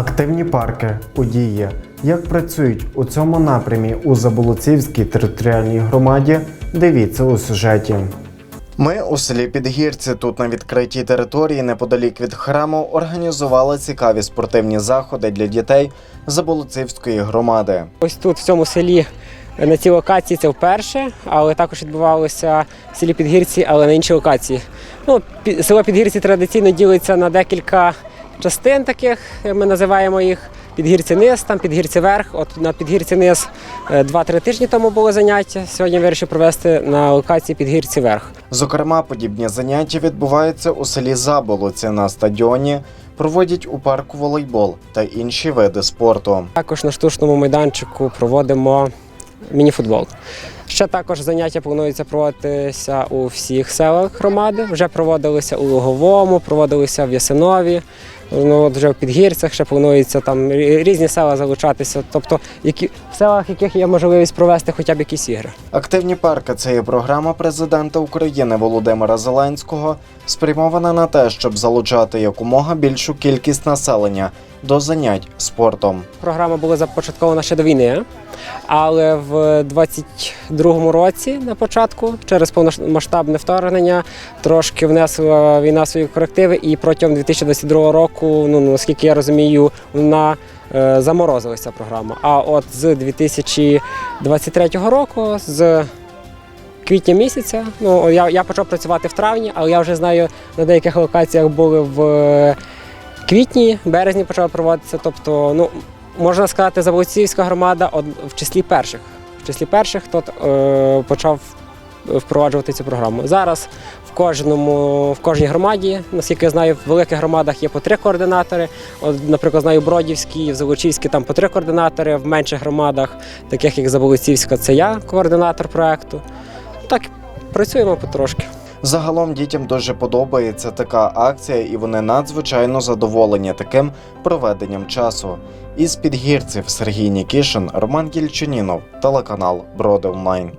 Активні парки у дії. Як працюють у цьому напрямі у Заболоцівській територіальній громаді, дивіться у сюжеті. Ми у селі Підгірці тут на відкритій території неподалік від храму організували цікаві спортивні заходи для дітей Заболоцівської громади. Ось тут, в цьому селі, на цій локації це вперше, але також відбувалося в селі Підгірці, але на іншій локації. Ну, село Підгірці традиційно ділиться на декілька частин таких, ми називаємо їх. Підгірці низ, там підгірці верх. От на підгірці низ е, два-три тижні тому було заняття. Сьогодні вирішив провести на локації підгірці верх. Зокрема, подібні заняття відбуваються у селі Заболоці на стадіоні, проводять у парку волейбол та інші види спорту. Також на штучному майданчику проводимо мініфутбол. Ще також заняття планується проводитися у всіх селах громади. Вже проводилися у Луговому, проводилися в Ясинові. Ну, от вже в Підгірцях ще планується там різні села залучатися. Тобто, які, в селах, яких є можливість провести хоча б якісь ігри. Активні парки це є програма президента України Володимира Зеленського, спрямована на те, щоб залучати якомога більшу кількість населення до занять спортом. Програма була започаткована ще до війни, але в 22-му році на початку, через повномасштабне вторгнення, трошки внесла війна свої корективи, і протягом 2022 року, ну наскільки я розумію, вона е, заморозилася програма. А от з 2023 року, з квітня місяця, ну я, я почав працювати в травні, але я вже знаю, на деяких локаціях були в е, квітні, березні почали проводитися. Тобто, ну можна сказати, Заболоцівська громада в числі перших. В числі перших, хто е, почав впроваджувати цю програму. Зараз в кожному в кожній громаді, наскільки я знаю, в великих громадах є по три координатори. От, наприклад, знаю Бродівський, в Заволочівській там по три координатори, в менших громадах, таких як Заболоцівська, це я координатор проекту. Так працюємо потрошки. Загалом дітям дуже подобається така акція, і вони надзвичайно задоволені таким проведенням часу. Із підгірців Сергій Нікішин, Роман Кільчанінов, телеканал Броди Онлайн.